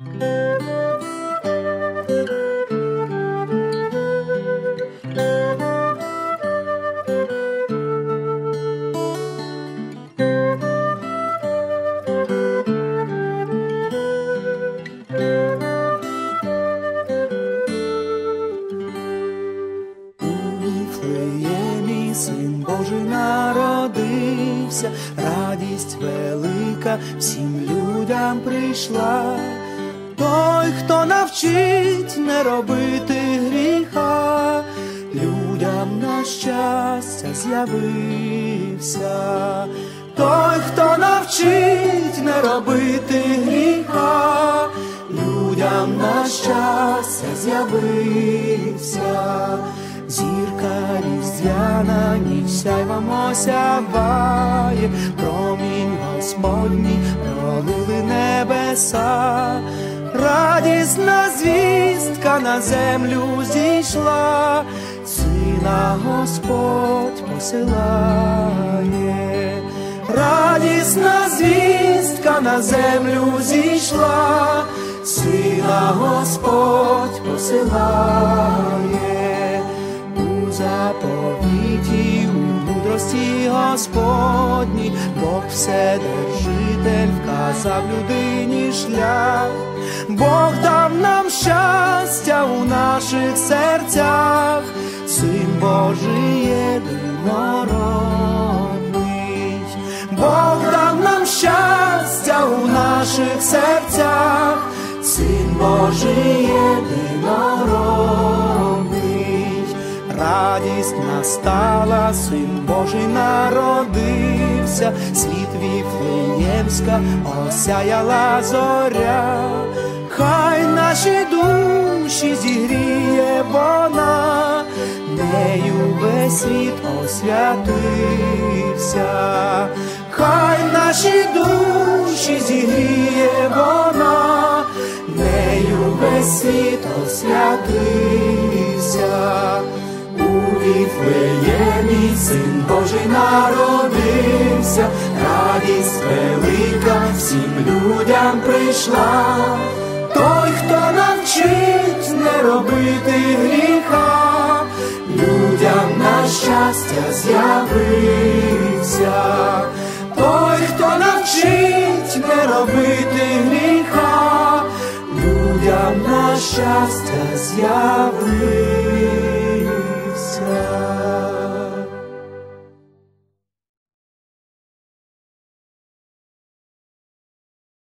Син Божий народився, радість велика всім людям прийшла. Той, хто навчить не робити гріха, людям на щастя з'явився. Той, хто навчить не робити гріха, людям на щастя з'явився. Зірка різдвяна, ніч сяйвом осяває, промінь Господній пролили небеса, радісна звістка на землю зійшла, сина Господь посилає, радісна звістка на землю зійшла, сина Господь посилає. У заповіті, у мудрості Господній, Бог вседержитель вказав людині шлях, наших серцях, Син Божий єдинородний, Бог дав нам щастя у наших серцях, Син Божий єдинородний, радість настала, Син Божий народився, світ віфлеємська осяяла зоря, хай наші душі зігріє вона, нею весь світ освятився, хай наші душі зігріє вона, нею весь світ освятився. У Віфлеємі син Божий народився, радість велика всім людям прийшла. Той, хто навчить не робити гріха, людям на щастя з'явився. Той, хто навчить не робити гріха, людям на щастя з'явився.